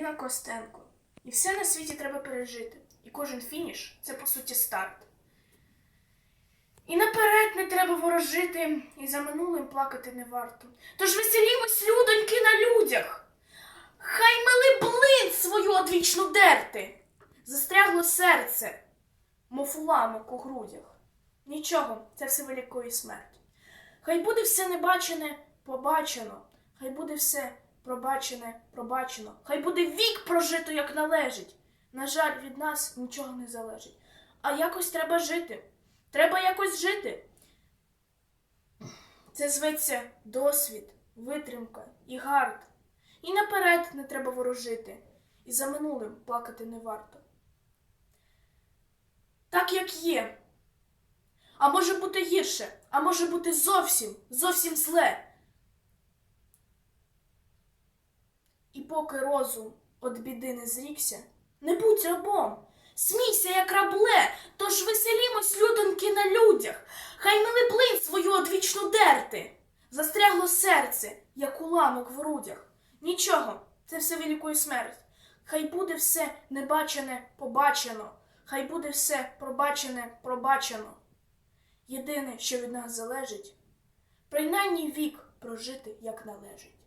Аліна Костенко. І все на світі треба пережити. І кожен фініш це по суті старт. І наперед не треба ворожити, і за минулим плакати не варто. Тож веселімось, людоньки, на людях. Хай мили блин свою одвічну дерти. Застрягло серце, мов уламок у грудях. Нічого, це все великої смерті. Хай буде все небачене побачено, хай буде все пробачене пробачено, хай буде вік прожито, як належить. На жаль, від нас нічого не залежить. А якось треба жити. Треба якось жити. Це зветься досвід, витримка і гард. І наперед не треба ворожити, і за минулим плакати не варто. Так як є. А може бути гірше, а може бути зовсім, зовсім зле. І поки розум від біди не зрікся, не будь рабом, смійся, як рабле, тож веселімось, людоньки, на людях, хай мили плин свою одвічну дерти. Застрягло серце, як уламок в грудях. Нічого, це все великої смерть. Хай буде все небачене побачено, хай буде все пробачене пробачено. Єдине, що від нас залежить, принаймні вік прожити як належить.